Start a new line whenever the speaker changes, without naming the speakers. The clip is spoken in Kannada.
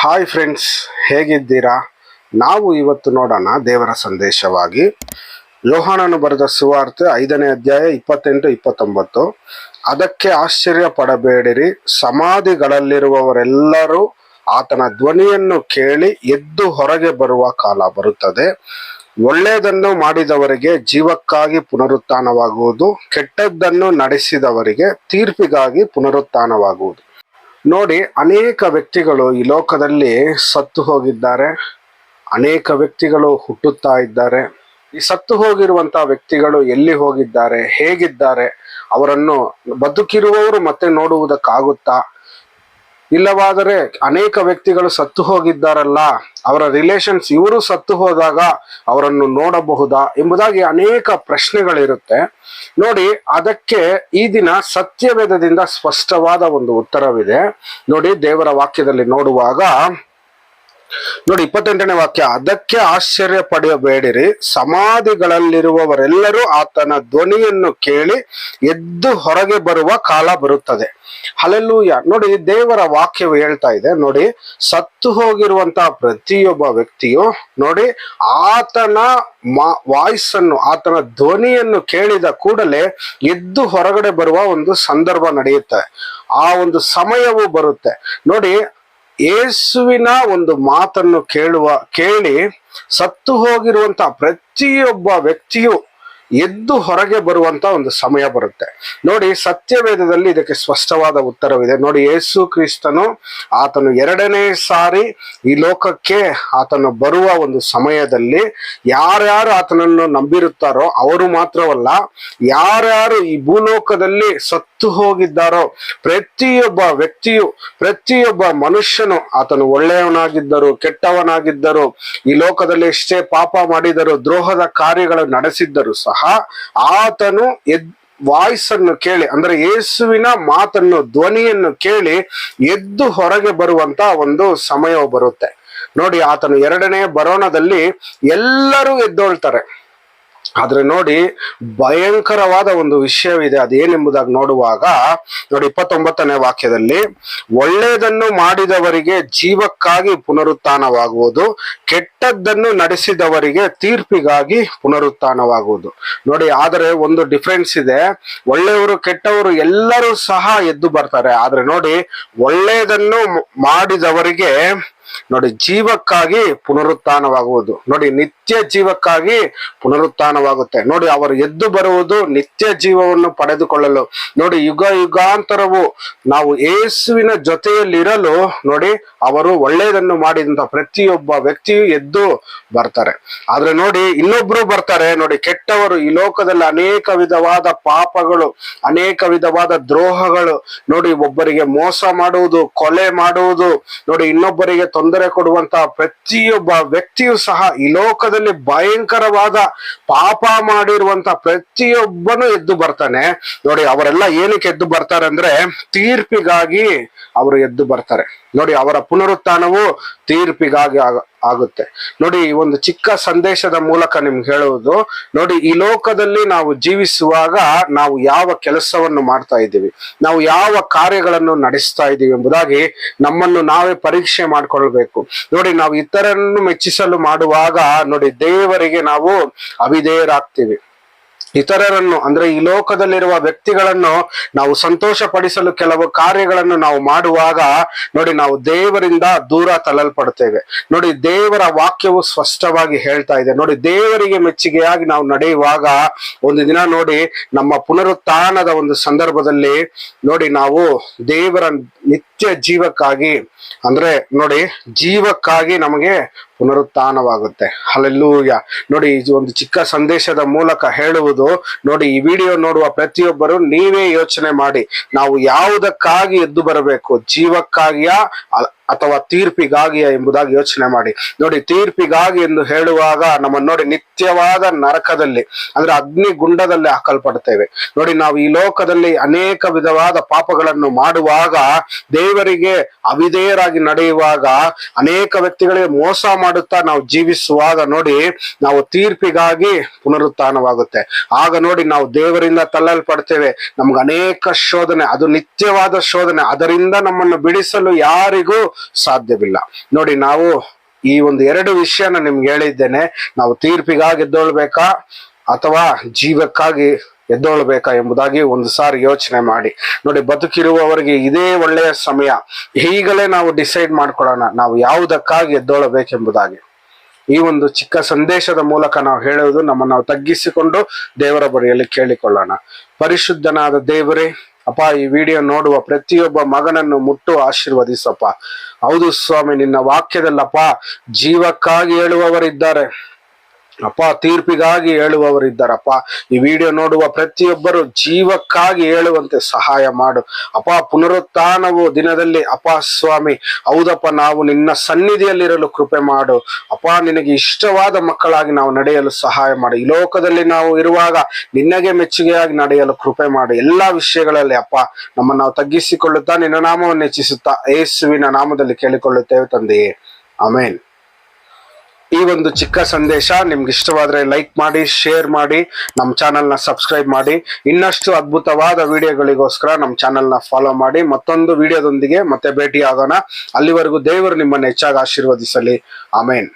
ಹಾಯ್ ಫ್ರೆಂಡ್ಸ್ ಹೇಗಿದ್ದೀರಾ? ನಾವು ಇವತ್ತು ನೋಡೋಣ ದೇವರ ಸಂದೇಶವಾಗಿ. ಯೋಹಾನನು ಬರೆದ ಸುವಾರ್ತೆ ಐದನೇ ಅಧ್ಯಾಯ ಇಪ್ಪತ್ತೆಂಟು, ಇಪ್ಪತ್ತೊಂಬತ್ತು. ಅದಕ್ಕೆ ಆಶ್ಚರ್ಯ ಪಡಬೇಡಿರಿ. ಸಮಾಧಿಗಳಲ್ಲಿರುವವರೆಲ್ಲರೂ ಆತನ ಧ್ವನಿಯನ್ನು ಕೇಳಿ ಎದ್ದು ಹೊರಗೆ ಬರುವ ಕಾಲ ಬರುತ್ತದೆ. ಒಳ್ಳೆಯದನ್ನು ಮಾಡಿದವರಿಗೆ ಜೀವಕ್ಕಾಗಿ ಪುನರುತ್ಥಾನವಾಗುವುದು, ಕೆಟ್ಟದ್ದನ್ನು ನಡೆಸಿದವರಿಗೆ ತೀರ್ಪಿಗಾಗಿ ಪುನರುತ್ಥಾನವಾಗುವುದು. ನೋಡಿ, ಅನೇಕ ವ್ಯಕ್ತಿಗಳು ಈ ಲೋಕದಲ್ಲಿ ಸತ್ತು ಹೋಗಿದ್ದಾರೆ. ಅನೇಕ ವ್ಯಕ್ತಿಗಳು ಹುಟ್ಟುತ್ತಾ ಇದ್ದಾರೆ. ಈ ಸತ್ತು ಹೋಗಿರುವಂತ ವ್ಯಕ್ತಿಗಳು ಎಲ್ಲಿ ಹೋಗಿದ್ದಾರೆ, ಹೇಗಿದ್ದಾರೆ, ಅವರನ್ನು ಬದುಕಿರುವವರು ಮತ್ತೆ ನೋಡುವುದಕ್ಕಾಗುತ್ತಾ? ಇಲ್ಲವಾದರೆ ಅನೇಕ ವ್ಯಕ್ತಿಗಳು ಸತ್ತು ಹೋಗಿದ್ದಾರಲ್ಲ, ಅವರ ರಿಲೇಷನ್ಸ್ ಇವರು ಸತ್ತು ಹೋದಾಗ ಅವರನ್ನು ನೋಡಬಹುದಾ ಎಂಬುದಾಗಿ ಅನೇಕ ಪ್ರಶ್ನೆಗಳಿರುತ್ತೆ. ನೋಡಿ, ಅದಕ್ಕೆ ಈ ದಿನ ಸತ್ಯವೇದದಿಂದ ಸ್ಪಷ್ಟವಾದ ಒಂದು ಉತ್ತರವಿದೆ. ನೋಡಿ, ದೇವರ ವಾಕ್ಯದಲ್ಲಿ ನೋಡುವಾಗ ನೋಡಿ, ಇಪ್ಪತ್ತೆಂಟನೇ ವಾಕ್ಯ, ಅದಕ್ಕೆ ಆಶ್ಚರ್ಯ ಪಡೆಯಬೇಡಿರಿ. ಸಮಾಧಿಗಳಲ್ಲಿರುವವರೆಲ್ಲರೂ ಆತನ ಧ್ವನಿಯನ್ನು ಕೇಳಿ ಎದ್ದು ಹೊರಗೆ ಬರುವ ಕಾಲ ಬರುತ್ತದೆ. ಹಲೆಲ್ಲೂಯ. ನೋಡಿ, ದೇವರ ವಾಕ್ಯವು ಹೇಳ್ತಾ ಇದೆ. ನೋಡಿ, ಸತ್ತು ಹೋಗಿರುವಂತಹ ಪ್ರತಿಯೊಬ್ಬ ವ್ಯಕ್ತಿಯು, ನೋಡಿ, ಆತನ ವಾಯ್ಸ್ ಅನ್ನು ಆತನ ಧ್ವನಿಯನ್ನು ಕೇಳಿದ ಕೂಡಲೇ ಎದ್ದು ಹೊರಗಡೆ ಬರುವ ಒಂದು ಸಂದರ್ಭ ನಡೆಯುತ್ತೆ. ಆ ಒಂದು ಸಮಯವು ಬರುತ್ತೆ. ನೋಡಿ ಯೇಸುವಿನ ಒಂದು ಮಾತನ್ನು ಕೇಳುವ, ಕೇಳಿ ಸತ್ತು ಹೋಗಿರುವಂತ ಪ್ರತಿಯೊಬ್ಬ ವ್ಯಕ್ತಿಯು ಎದ್ದು ಹೊರಗೆ ಬರುವಂತ ಒಂದು ಸಮಯ ಬರುತ್ತೆ. ನೋಡಿ, ಸತ್ಯವೇದದಲ್ಲಿ ಇದಕ್ಕೆ ಸ್ಪಷ್ಟವಾದ ಉತ್ತರವಿದೆ. ನೋಡಿ, ಯೇಸು ಕ್ರಿಸ್ತನು ಆತನು ಎರಡನೇ ಸಾರಿ ಈ ಲೋಕಕ್ಕೆ ಆತನು ಬರುವ ಒಂದು ಸಮಯದಲ್ಲಿ ಯಾರ್ಯಾರು ಆತನನ್ನು ನಂಬಿರುತ್ತಾರೋ ಅವರು ಮಾತ್ರವಲ್ಲ, ಯಾರ್ಯಾರು ಈ ಭೂಲೋಕದಲ್ಲಿ ಸತ್ತು ಹೋಗಿದ್ದಾರೋ ಪ್ರತಿಯೊಬ್ಬ ವ್ಯಕ್ತಿಯು, ಪ್ರತಿಯೊಬ್ಬ ಮನುಷ್ಯನು ಆತನು ಒಳ್ಳೆಯವನಾಗಿದ್ದರು, ಕೆಟ್ಟವನಾಗಿದ್ದರು, ಈ ಲೋಕದಲ್ಲಿ ಎಷ್ಟೇ ಪಾಪ ಮಾಡಿದರು, ದ್ರೋಹದ ಕಾರ್ಯಗಳು ನಡೆಸಿದ್ದರು ಸಹ ಆತನು ಎದ್ ವಾಯ್ಸ್ ಅನ್ನು ಕೇಳಿ, ಅಂದ್ರೆ ಯೇಸುವಿನ ಮಾತನ್ನು, ಧ್ವನಿಯನ್ನು ಕೇಳಿ ಎದ್ದು ಹೊರಗೆ ಬರುವಂತ ಒಂದು ಸಮಯ ಬರುತ್ತೆ. ನೋಡಿ, ಆತನು ಎರಡನೇ ಬರೋಣದಲ್ಲಿ ಎಲ್ಲರೂ ಎದ್ದೊಳ್ತಾರೆ. ಆದ್ರೆ ನೋಡಿ, ಭಯಂಕರವಾದ ಒಂದು ವಿಷಯವಿದೆ ಅದೇನೆಂಬುದಾಗಿ ನೋಡುವಾಗ, ನೋಡಿ ಇಪ್ಪತ್ತೊಂಬತ್ತನೇ ವಾಕ್ಯದಲ್ಲಿ, ಒಳ್ಳೆಯದನ್ನು ಮಾಡಿದವರಿಗೆ ಜೀವಕ್ಕಾಗಿ ಪುನರುತ್ಥಾನವಾಗುವುದು, ಕೆಟ್ಟದ್ದನ್ನು ನಡೆಸಿದವರಿಗೆ ತೀರ್ಪಿಗಾಗಿ ಪುನರುತ್ಥಾನವಾಗುವುದು. ನೋಡಿ, ಆದರೆ ಒಂದು ಡಿಫ್ರೆನ್ಸ್ ಇದೆ. ಒಳ್ಳೆಯವರು ಕೆಟ್ಟವರು ಎಲ್ಲರೂ ಸಹ ಎದ್ದು ಬರ್ತಾರೆ. ಆದ್ರೆ ನೋಡಿ, ಒಳ್ಳೆಯದನ್ನು ಮಾಡಿದವರಿಗೆ, ನೋಡಿ ಜೀವಕ್ಕಾಗಿ ಪುನರುತ್ಥಾನವಾಗುವುದು. ನೋಡಿ, ನಿತ್ಯ ಜೀವಕ್ಕಾಗಿ ಪುನರುತ್ಥಾನವಾಗುತ್ತೆ. ನೋಡಿ, ಅವರು ಎದ್ದು ಬರುವುದು ನಿತ್ಯ ಜೀವವನ್ನು ಪಡೆದುಕೊಳ್ಳಲು. ನೋಡಿ, ಯುಗ ಯುಗಾಂತರವು ನಾವು ಯೇಸುವಿನ ಜೊತೆಯಲ್ಲಿರಲು, ನೋಡಿ, ಅವರು ಒಳ್ಳೆಯದನ್ನು ಮಾಡಿದಂತ ಪ್ರತಿಯೊಬ್ಬ ವ್ಯಕ್ತಿಯು ಎದ್ದು ಬರ್ತಾರೆ. ಆದ್ರೆ ನೋಡಿ, ಇನ್ನೊಬ್ರು ಬರ್ತಾರೆ. ನೋಡಿ, ಕೆಟ್ಟವರು ಈ ಲೋಕದಲ್ಲಿ ಅನೇಕ ವಿಧವಾದ ಪಾಪಗಳು, ಅನೇಕ ವಿಧವಾದ ದ್ರೋಹಗಳು. ನೋಡಿ, ಒಬ್ಬರಿಗೆ ಮೋಸ ಮಾಡುವುದು, ಕೊಲೆ ಮಾಡುವುದು. ನೋಡಿ, ಇನ್ನೊಬ್ಬರಿಗೆ ತೊಂದರೆ ಕೊಡುವಂತಹ ಪ್ರತಿಯೊಬ್ಬ ವ್ಯಕ್ತಿಯು ಸಹ ಈ ಲೋಕದಲ್ಲಿ ಭಯಂಕರವಾದ ಪಾಪ ಮಾಡಿರುವಂತ ಪ್ರತಿಯೊಬ್ಬನು ಎದ್ದು ಬರ್ತಾನೆ. ನೋಡಿ, ಅವರೆಲ್ಲ ಏನಕ್ಕೆ ಎದ್ದು ಬರ್ತಾರೆ ಅಂದ್ರೆ ತೀರ್ಪಿಗಾಗಿ ಅವರು ಎದ್ದು ಬರ್ತಾರೆ. ನೋಡಿ, ಅವರ ಪುನರುತ್ಥಾನವು ತೀರ್ಪಿಗಾಗಿ ಆಗುತ್ತೆ. ನೋಡಿ ಒಂದು ಚಿಕ್ಕ ಸಂದೇಶದ ಮೂಲಕ ನಿಮ್ಗೆ ಹೇಳುವುದು, ನೋಡಿ, ಈ ಲೋಕದಲ್ಲಿ ನಾವು ಜೀವಿಸುವಾಗ ನಾವು ಯಾವ ಕೆಲಸವನ್ನು ಮಾಡ್ತಾ ಇದ್ದೀವಿ, ನಾವು ಯಾವ ಕಾರ್ಯಗಳನ್ನು ನಡೆಸ್ತಾ ಇದ್ದೀವಿ ಎಂಬುದಾಗಿ ನಮ್ಮನ್ನು ನಾವೇ ಪರೀಕ್ಷೆ ಮಾಡ್ಕೊಳ್ಬೇಕು. ನೋಡಿ, ನಾವು ಇತರರನ್ನು ಮೆಚ್ಚಿಸಲು ಮಾಡುವಾಗ, ನೋಡಿ, ದೇವರಿಗೆ ನಾವು ಅವಿಧೇಯರಾಗ್ತೀವಿ. ಇತರರನ್ನು, ಅಂದ್ರೆ ಈ ಲೋಕದಲ್ಲಿರುವ ವ್ಯಕ್ತಿಗಳನ್ನು ನಾವು ಸಂತೋಷ ಪಡಿಸಲು ಕೆಲವು ಕಾರ್ಯಗಳನ್ನು ನಾವು ಮಾಡುವಾಗ ನೋಡಿ ನಾವು ದೇವರಿಂದ ದೂರ ತಳ್ಳಲ್ಪಡ್ತೇವೆ ನೋಡಿ ದೇವರ ವಾಕ್ಯವು ಸ್ಪಷ್ಟವಾಗಿ ಹೇಳ್ತಾ ಇದೆ. ನೋಡಿ ದೇವರಿಗೆ ಮೆಚ್ಚುಗೆಯಾಗಿ ನಾವು ನಡೆಯುವಾಗ ಒಂದು ದಿನ ನೋಡಿ ನಮ್ಮ ಪುನರುತ್ಥಾನದ ಒಂದು ಸಂದರ್ಭದಲ್ಲಿ ನೋಡಿ ನಾವು ದೇವರ ನಿತ್ಯ ಜೀವಕ್ಕಾಗಿ, ಅಂದ್ರೆ ನೋಡಿ ಜೀವಕ್ಕಾಗಿ ನಮಗೆ ಪುನರುತ್ಥಾನವಾಗುತ್ತೆ. ಅಲ್ಲೆಲ್ಲೂ ನೋಡಿ ಇದು ಒಂದು ಚಿಕ್ಕ ಸಂದೇಶದ ಮೂಲಕ ಹೇಳುವುದು ನೋಡಿ ಈ ವಿಡಿಯೋ ನೋಡುವ ಪ್ರತಿಯೊಬ್ಬರು ನೀವೇ ಯೋಚನೆ ಮಾಡಿ. ನಾವು ಯಾವುದಕ್ಕಾಗಿ ಎದ್ದು ಬರಬೇಕು? ಜೀವಕ್ಕಾಗಿಯಾ ಅಥವಾ ತೀರ್ಪಿಗಾಗಿಯ ಎಂಬುದಾಗಿ ಯೋಚನೆ ಮಾಡಿ. ನೋಡಿ, ತೀರ್ಪಿಗಾಗಿ ಎಂದು ಹೇಳುವಾಗ ನಮ್ಮ ನೋಡಿ ನಿತ್ಯವಾದ ನರಕದಲ್ಲಿ, ಅಂದ್ರೆ ಅಗ್ನಿ ಗುಂಡದಲ್ಲಿ ಹಾಕಲ್ಪಡ್ತೇವೆ ನೋಡಿ, ನಾವು ಈ ಲೋಕದಲ್ಲಿ ಅನೇಕ ವಿಧವಾದ ಪಾಪಗಳನ್ನು ಮಾಡುವಾಗ, ದೇವರಿಗೆ ಅವಿಧೇಯರಾಗಿ ನಡೆಯುವಾಗ, ಅನೇಕ ವ್ಯಕ್ತಿಗಳಿಗೆ ಮೋಸ ಮಾಡುತ್ತಾ ನಾವು ಜೀವಿಸುವಾಗ ನೋಡಿ, ನಾವು ತೀರ್ಪಿಗಾಗಿ ಪುನರುತ್ಥಾನವಾಗುತ್ತೆ. ಆಗ ನೋಡಿ ನಾವು ದೇವರಿಂದ ತಳ್ಳಲ್ಪಡ್ತೇವೆ. ನಮ್ಗೆ ಅನೇಕ ಶೋಧನೆ, ಅದು ನಿತ್ಯವಾದ ಶೋಧನೆ. ಅದರಿಂದ ನಮ್ಮನ್ನು ಬಿಡಿಸಲು ಯಾರಿಗೂ ಸಾಧ್ಯವಿಲ್ಲ. ನೋಡಿ, ನಾವು ಈ ಒಂದು ಎರಡು ವಿಷಯನ ನಿಮ್ಗೆ ಹೇಳಿದ್ದೇನೆ. ನಾವು ತೀರ್ಪಿಗಾಗಿ ಎದ್ದೊಳ್ಬೇಕಾ ಅಥವಾ ಜೀವಕ್ಕಾಗಿ ಎದ್ದೊಳ್ಬೇಕಾ ಎಂಬುದಾಗಿ ಒಂದು ಸಾರಿ ಯೋಚನೆ ಮಾಡಿ. ನೋಡಿ, ಬದುಕಿರುವವರಿಗೆ ಇದೇ ಒಳ್ಳೆಯ ಸಮಯ. ಈಗಲೇ ನಾವು ಡಿಸೈಡ್ ಮಾಡ್ಕೊಳ್ಳೋಣ ನಾವು ಯಾವುದಕ್ಕಾಗಿ ಎದ್ದೊಳ್ಳಬೇಕೆಂಬುದಾಗಿ ಈ ಒಂದು ಚಿಕ್ಕ ಸಂದೇಶದ ಮೂಲಕ ನಾವು ಹೇಳುವುದು ನಮ್ಮನ್ನು ನಾವು ತಗ್ಗಿಸಿಕೊಂಡು ದೇವರ ಬಳಿಯಲ್ಲಿ ಕೇಳಿಕೊಳ್ಳೋಣ. ಪರಿಶುದ್ಧನಾದ ದೇವರೇ ಅಪ್ಪ ಈ ವಿಡಿಯೋ ನೋಡುವ ಪ್ರತಿಯೊಬ್ಬ ಮಗನನ್ನು ಮುಟ್ಟು ಆಶೀರ್ವದಿಸಪ್ಪ. ಹೌದು ಸ್ವಾಮಿ ನಿನ್ನ ವಾಕ್ಯದಲ್ಲಪ್ಪ ಜೀವಕ್ಕಾಗಿ ಹೇಳುವವರಿದ್ದಾರೆ. ಅಪ್ಪ, ತೀರ್ಪಿಗಾಗಿ ಹೇಳುವವರಿದ್ದಾರಪ್ಪ. ಈ ವಿಡಿಯೋ ನೋಡುವ ಪ್ರತಿಯೊಬ್ಬರು ಜೀವಕ್ಕಾಗಿ ಹೇಳುವಂತೆ ಸಹಾಯ ಮಾಡು. ಅಪ್ಪ, ಪುನರುತ್ಥಾನವು ದಿನದಲ್ಲಿ, ಅಪ್ಪ ಸ್ವಾಮಿ, ಹೌದಪ್ಪ, ನಾವು ನಿನ್ನ ಸನ್ನಿಧಿಯಲ್ಲಿರಲು ಕೃಪೆ ಮಾಡು. ಅಪ್ಪ, ನಿನಗೆ ಇಷ್ಟವಾದ ಮಕ್ಕಳಾಗಿ ನಾವು ನಡೆಯಲು ಸಹಾಯ ಮಾಡು. ಈ ಲೋಕದಲ್ಲಿ ನಾವು ಇರುವಾಗ ನಿನ್ನಗೆ ಮೆಚ್ಚುಗೆಯಾಗಿ ನಡೆಯಲು ಕೃಪೆ ಮಾಡು. ಎಲ್ಲಾ ವಿಷಯಗಳಲ್ಲಿ ಅಪ್ಪ, ನಮ್ಮನ್ನು ನಾವು ತಗ್ಗಿಸಿಕೊಳ್ಳುತ್ತಾ ನಿನ್ನ ನಾಮವನ್ನು ಹೆಚ್ಚಿಸುತ್ತಾ ಯೇಸುವಿನ ನಾಮದಲ್ಲಿ ಕೇಳಿಕೊಳ್ಳುತ್ತೇವೆ ತಂದೆಯೇ. ಆಮೇನ್. ಈ ಒಂದು ಚಿಕ್ಕ ಸಂದೇಶ ನಿಮ್ಗೆ ಇಷ್ಟವಾದ್ರೆ ಲೈಕ್ ಮಾಡಿ ಶೇರ್ ಮಾಡಿ ನಮ್ಮ ಚಾನೆಲ್ನ ಸಬ್ಸ್ಕ್ರೈಬ್ ಮಾಡಿ. ಇನ್ನಷ್ಟು ಅದ್ಭುತವಾದ ವಿಡಿಯೋಗಳಿಗೋಸ್ಕರ ನಮ್ಮ ಚಾನೆಲ್ನ ಫಾಲೋ ಮಾಡಿ. ಮತ್ತೊಂದು ವಿಡಿಯೋದೊಂದಿಗೆ ಮತ್ತೆ ಭೇಟಿ ಆಗೋಣ ಅಲ್ಲಿವರೆಗೂ ದೇವರು ನಿಮ್ಮನ್ನು ಹೆಚ್ಚಾಗಿ ಆಶೀರ್ವದಿಸಲಿ. ಆಮೇನ್